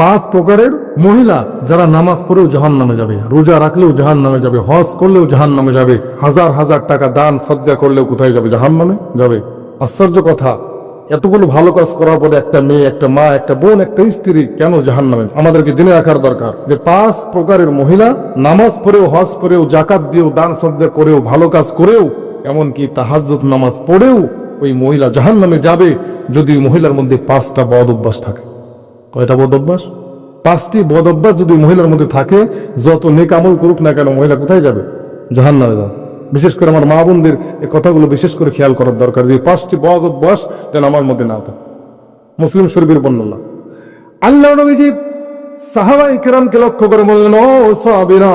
পাঁচ প্রকারের মহিলা যারা নামাজ পড়েও জাহান নামে যাবে, রোজা রাখলেও জাহান নামে যাবে, হজ করলেও জাহান নামে যাবে, হাজার হাজার টাকা দান সজ্জা করলেও কোথায় যাবে? জাহান নামে যাবে। আশ্চর্য কথা। এতগুলো ভালো কাজ করার পরে একটা মেয়ে, একটা মা, একটা বোন, একটা স্ত্রী কেন জাহান নামে আমাদেরকে জেনে রাখার দরকার যে পাঁচ প্রকারের মহিলা নামাজ পড়েও, হজ পড়েও, জাকাত দিয়েও, দান সজ্জা করেও, ভালো কাজ করেও, এমনকি তাহাজ্জুদ নামাজ পড়েও ওই মহিলা জাহান নামে যাবে যদি মহিলার মধ্যে পাঁচটা বদ অভ্যাস থাকে। কয়টা বদ অভ্যাস? পাঁচটি বদ অভ্যাস যদি মহিলার মধ্যে থাকে, যত নেক আমল করুক না কেন মহিলা কোথায় যাবে? জাহান যাবে। বিশেষ করে আমার মা বোনদের এই কথাগুলো বিশেষ করে খেয়াল করার দরকার যে, পাঁচটি বদ অভ্যাস যেন আমার মধ্যে না থাকে। মুসলিম শরীফের বর্ণনা। আল্লাহ নবীজি সাহাবাই ইকরামকে লক্ষ্য করে বললেন, ও সাবিরা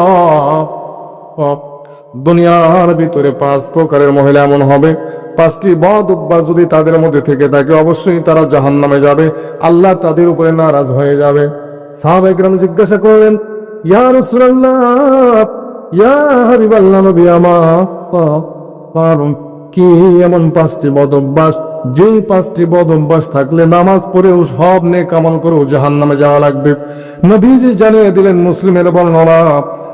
দুনিয়ার ভিতরে পাঁচ প্রকারের মহিলা এমন হবে। পাঁচটি বদ অভ্যাস যদি তাদের মধ্যে থেকে থাকে, অবশ্যই তারা জাহান নামে যাবে। আল্লাহ তাদের উপরে নারাজ হয়ে যাবে। সাহাবা জিজ্ঞাসা করলেন, ইয়া ইয়া নবী, আমা কি এমন পাঁচটি বদ অভ্যাস যেই পাঁচটি বদ অভ্যাস থাকলে নামাজ পড়েও সব নেক আমল করেও জাহান নামে যাওয়া লাগবে। নবীজি জানিয়ে দিলেন, মুসলিমের বর্ণনা,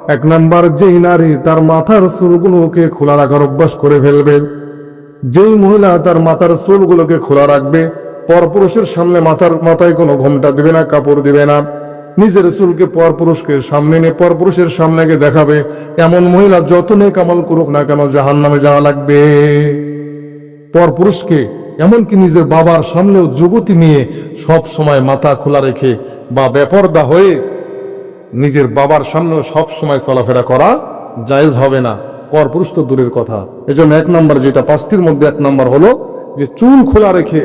এক নাম্বার, যেই নারী তার মাথার চুলগুলোকে খোলা রাখার অভ্যাস করে ফেলবে, যেই মহিলা তার মাথার চুলগুলোকে খোলা রাখবে, পরপুরুষের সামনে মাথার মাথায় কোনো ঘোমটা দিবে না, কাপড় দিবে না। নিজের চুলকে পরপুরুষকে সামনে নিয়ে পরপুরুষের সামনে গিয়ে দেখাবে, এমন মহিলা যত নেক আমল করুক না কেন জাহান নামে যাওয়া লাগবে। পরপুরুষকে এমনকি নিজের বাবার সামনেও যুবতী নিয়ে সব সময় মাথা খোলা রেখে বা বেপর্দা হয়ে নিজের বাবার সামনেও সব সময় চলাফেরা করা জায়েজ হবে না। পরপুরুষ তো দূরের কথা। এজন্য এক নম্বর যেটা পাঁচটির মধ্যে এক নম্বর হলো যে চুল খোলা রেখে,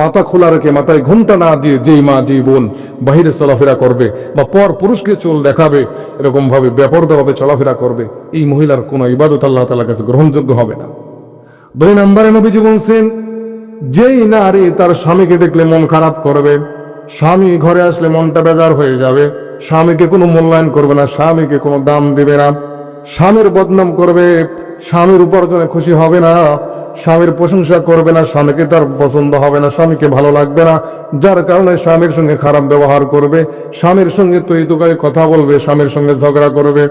মাথা খোলা রেখে, মাথায় ঘুমটা না দিয়ে যেই মা যেই বোন বাহিরে চলাফেরা করবে বা পর পুরুষকে চুল দেখাবে এরকম ভাবে বেপরদাভাবে চলাফেরা করবে, এই মহিলার কোনো ইবাদত আল্লাহ তালার কাছে গ্রহণযোগ্য হবে না। দুই নম্বরে নবীজি বলছেন যেই নারী তার স্বামীকে দেখলে মন খারাপ করবে, স্বামী ঘরে আসলে মনটা বেজার হয়ে যাবে, স্বামীকে কোনো মূল্যায়ন করবে না, স্বামীকে কোনো দাম দিবে না। স্বামীর বদনাম করবে, স্বামীর উপার্জনে খুশি হবে না, স্বামীর প্রশংসা করবে না, স্বামীকে তার পছন্দ হবে না, স্বামীকে ভালো লাগবে না। যার কারণে স্বামীর সঙ্গে খারাপ ব্যবহার করবে, স্বামীর সঙ্গে তুই তোকায় কথা বলবে, স্বামীর সঙ্গে ঝগড়া করবে।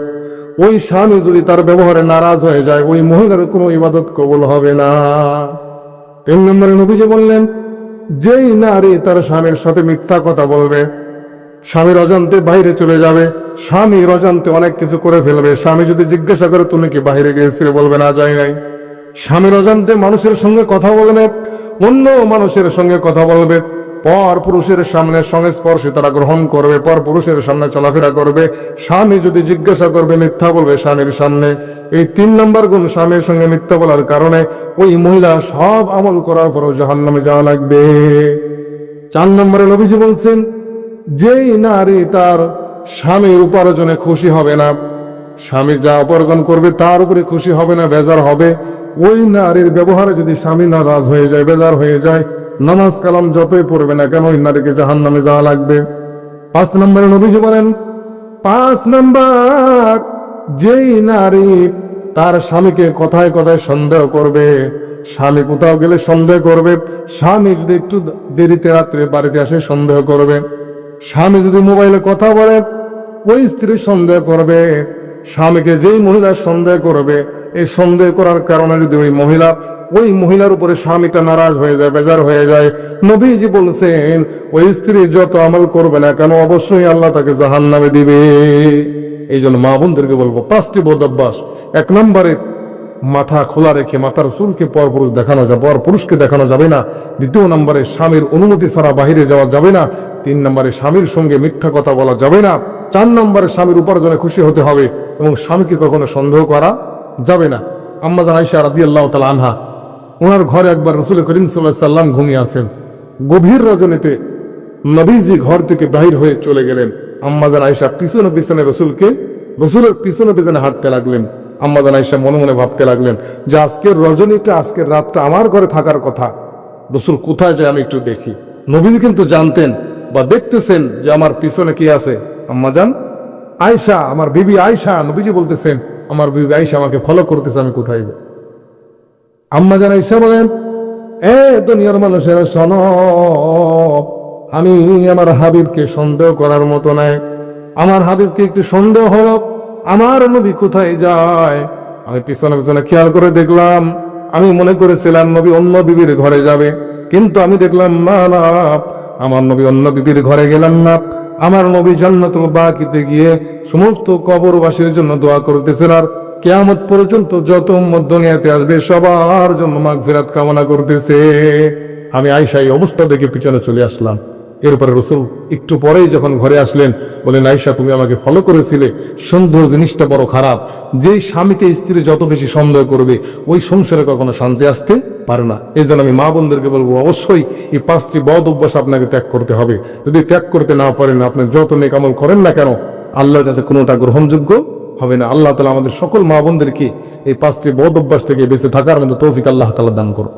ওই স্বামী যদি তার ব্যবহারে নারাজ হয়ে যায়, ওই মহিলার কোনো ইবাদত কবল হবে না। তিন নম্বরে নবীজি বললেন, যেই নারী তার স্বামীর সাথে মিথ্যা কথা বলবে, স্বামীর অজান্তে বাইরে চলে যাবে স্বামী অজান্তে অনেক কিছু করে ফেলবে, স্বামী যদি জিজ্ঞাসা করে, তুমি কি বাইরে গিয়েছিলে বলবে না যাই নাই। স্বামীর অজান্তে মানুষের সঙ্গে কথা বলবে, অন্য মানুষের সঙ্গে কথা বলবে পর পুরুষের সামনে সংস্পর্শে তারা গ্রহণ করবে, পর পুরুষের সামনে চলাফেরা করবে। স্বামী যদি জিজ্ঞাসা করবে, মিথ্যা বলবে স্বামীর সামনে। এই তিন নম্বর গুণ স্বামীর সঙ্গে মিথ্যা বলার কারণে ওই মহিলা সব আমল করার পরও জাহান নামে যাওয়া লাগবে। চার নম্বরে নবীজি বলছেন, যেই নারী তার স্বামীর উপার্জনে খুশি হবে না স্বামী যা উপার্জন করবে তার উপরে খুশি হবে না, বেজার হবে। ওই নারীর ব্যবহারে যদি স্বামী নারাজ হয়ে যায়, বেজার হয়ে যায় নামাজ কালাম যতই পড়বে না কেন ওই নারীকে জাহান নামে যাওয়া লাগবে। পাঁচ নম্বরে নবীজি বলেন, পাঁচ নাম্বার, যেই নারী তার স্বামীকে কথায় কথায় সন্দেহ করবে, স্বামী কোথাও গেলে সন্দেহ করবে, স্বামী যদি একটু দেরিতে রাত্রে বাড়িতে আসে সন্দেহ করবে, স্বামী যদি মোবাইলে কথা বলে, ওই স্ত্রী সন্দেহ করবে, স্বামীকে যেই মহিলা সন্দেহ করবে এই সন্দেহ করার কারণে যদি ওই মহিলা, ওই মহিলার উপরে স্বামীটা নারাজ হয়ে যায়, বেজার হয়ে যায়, নবীজি বলছেন, ওই স্ত্রী যত আমল করবে না কেন, অবশ্যই আল্লাহ তাকে জাহান নামে দিবে। এই জন্য মা বোনদেরকে বলব, পাঁচটি বোধ অভ্যাস। এক নম্বরে, মাথা খোলা রেখে মাথার চুলকে পর পুরুষ দেখানো যাবে পর পুরুষকে দেখানো যাবে না। দ্বিতীয় নম্বরে, স্বামীর অনুমতি ছাড়া বাহিরে যাওয়া যাবে না। তিন নম্বরে, স্বামীর সঙ্গে মিথ্যা কথা বলা যাবে না। চার নম্বরে, স্বামীর উপার্জনে খুশি হতে হবে এবং স্বামীকে কখনো সন্দেহ করা যাবে না। আম্মা আইসা রাদি আল্লাহ তালা আনহা, ওনার ঘরে একবার রসুল করিম সাল্লাহ সাল্লাম ঘুমিয়ে আসেন। গভীর রজনীতে নবীজি ঘর থেকে বাহির হয়ে চলে গেলেন। আম্মাজান আয়সা পিছনে পিছনে রসুলকে, রসুলের পিছনে পিছনে হাঁটতে লাগলেন। আম্মাজান আয়সা মনে মনে ভাবতে লাগলেন যে আজকের রজনীটা আজকের রাতটা আমার ঘরে থাকার কথা। রসুল কোথায় যায় আমি একটু দেখি। নবীজি কিন্তু জানতেন বা দেখতেছেন যে আমার পিছনে কি আছে। আম্মাজান আয়সা আমার বিবি আয়সা নবীজি বলতেছেন আমার বিবি আয়সা আমাকে ফলো করতেছে, আমি কোথায় যাই আম্মা জান ঈশা বলেন, এ দুনিয়ার মানুষেরা শোনো, আমি আমার হাবিবকে সন্দেহ করার মতো নাই। আমার হাবিবকে একটু সন্দেহ হলো, আমার নবী কোথায় যায়? আমি পিছনে পিছনে খেয়াল করে দেখলাম, আমি মনে করেছিলাম নবী অন্য বিবির ঘরে যাবে। কিন্তু আমি দেখলাম, না আমার নবী অন্য বিবির ঘরে গেলাম না। আমার নবী জান্নাতুল বাকিতে গিয়ে সমস্ত কবরবাসীর জন্য দোয়া করতেছেন আর কেয়ামত পর্যন্ত যত উম্মত দুনিয়াতে আসবে, সবার জন্য মাগফিরাত কামনা করতেছে। আমি আয়সা এই অবস্থা দেখে পিছনে চলে আসলাম। এরপরে রসুল একটু পরেই যখন ঘরে আসলেন বলেন আয়সা তুমি আমাকে ফলো করেছিলে। সন্দেহ জিনিসটা বড় খারাপ। যেই স্বামীতে স্ত্রী যত বেশি সন্দেহ করবে, ওই সংসারে কখনো শান্তি আসতে পারে না। এই আমি মা বোনদেরকে বলব, অবশ্যই এই পাঁচটি বদ অভ্যাস আপনাকে ত্যাগ করতে হবে। যদি ত্যাগ করতে না পারেন, আপনি যত নেকামল করেন না কেন, আল্লাহর কাছে কোনোটা গ্রহণযোগ্য হবে না। আল্লাহ তালা আমাদের সকল মা বোনদেরকে এই পাঁচটি বদ অভ্যাস থেকে বেঁচে থাকার মতো তৌফিক আল্লাহ তালা দান করো